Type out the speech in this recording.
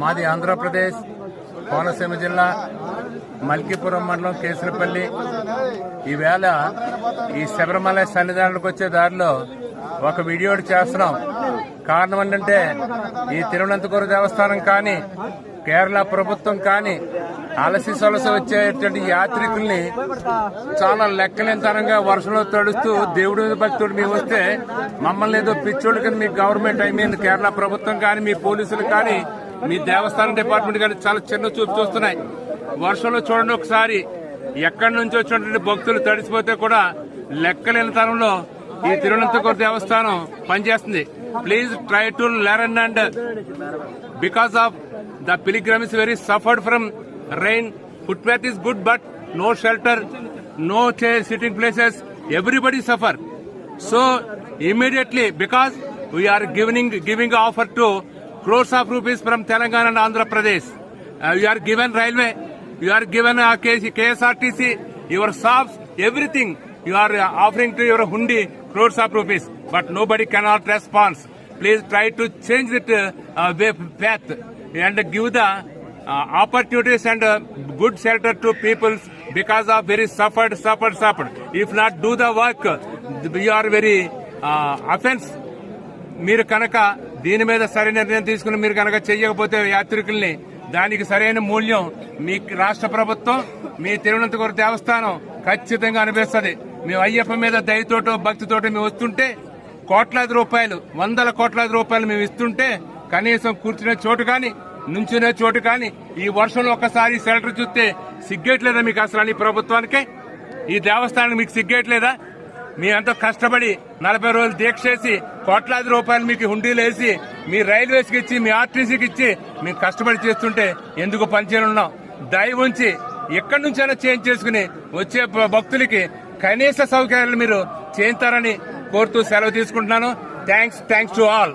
మాది ఆంధ్రప్రదేశ్ కోనసీమ జిల్లా మల్కీపురం మండలం కేసులపల్లి. ఈవేళ ఈ శబరిమల సన్నిధానానికి వచ్చే దారిలో ఒక వీడియో చేస్తున్నాం. కారణం ఏంటంటే ఈ తిరువనంతపురం దేవస్థానం కానీ కేరళ ప్రభుత్వం కానీ అలసి సొలసి వచ్చేటువంటి యాత్రికుల్ని చాలా లెక్కలేనితనంగా వర్షంలో తడుస్తూ దేవుడి మీద భక్తుడు మేము వస్తే మమ్మల్ని ఏదో పిచ్చోళ్ళు కానీ మీ గవర్నమెంట్ ఐ మీన్ కేరళ ప్రభుత్వం కానీ మీ పోలీసులు కానీ మీ దేవస్థానం డిపార్ట్మెంట్ కానీ చాలా చిన్న చూపు చూస్తున్నాయి. వర్షంలో చూడండి ఒకసారి. ఎక్కడి నుంచి వచ్చినటువంటి భక్తులు తడిసిపోతే కూడా లెక్కలేనితనంలో ఈ తిరువనంతపురం దేవస్థానం పనిచేస్తుంది. Please try to learn and because of the pilgrims very suffered from rain. Footpath is good, but no shelter, no chair, sitting places. Everybody suffer. So immediately, because we are giving giving offer to crores of rupees from Telangana and Andhra Pradesh. Uh, you are given railway, you are given uh, KSRTC, your shops, everything. You are uh, offering to your hundi crores of rupees, but nobody cannot respond. Please try to change that uh, path and give the Uh, opportunities and good good shelter to people because of very suffered, suffered, suffered. If not do the work, we are very uh, మీరు కనుక దీని మీద సరైన నిర్ణయం తీసుకుని మీరు కనుక చేయకపోతే యాత్రికుల్ని దానికి సరైన మూల్యం మీ రాష్ట్ర ప్రభుత్వం మీ తిరువనంతపురం దేవస్థానం ఖచ్చితంగా అనిపిస్తుంది మేము అయ్యప్ప మీద దయతోటో భక్తితోటో మేము వస్తుంటే కోట్లాది రూపాయలు వందల కోట్లాది రూపాయలు మేము ఇస్తుంటే కనీసం కూర్చునే చోటు కానీ నుంచునే చోటు కానీ ఈ వర్షంలో ఒక్కసారి సెలటర్ చూస్తే సిగ్గేట్లేదా మీకు అసలు ఈ ప్రభుత్వానికి? ఈ దేవస్థానానికి మీకు సిగ్గేట్లేదా మీ అంతా కష్టపడి నలభై రోజులు దీక్ష చేసి కోట్లాది రూపాయలు మీకు హుండీలు వేసి మీ రైల్వేస్కి ఇచ్చి మీ ఆర్టీసీకి ఇచ్చి మీకు కష్టపడి చేస్తుంటే ఎందుకు పనిచేయనున్నాం? దయ ఉంచి ఎక్కడి నుంచైనా చేంజ్ చేసుకుని వచ్చే భక్తులకి కనీస సౌకర్యాలు మీరు చేయించారని కోరుతూ సెలవు తీసుకుంటున్నాను. Thanks thanks to all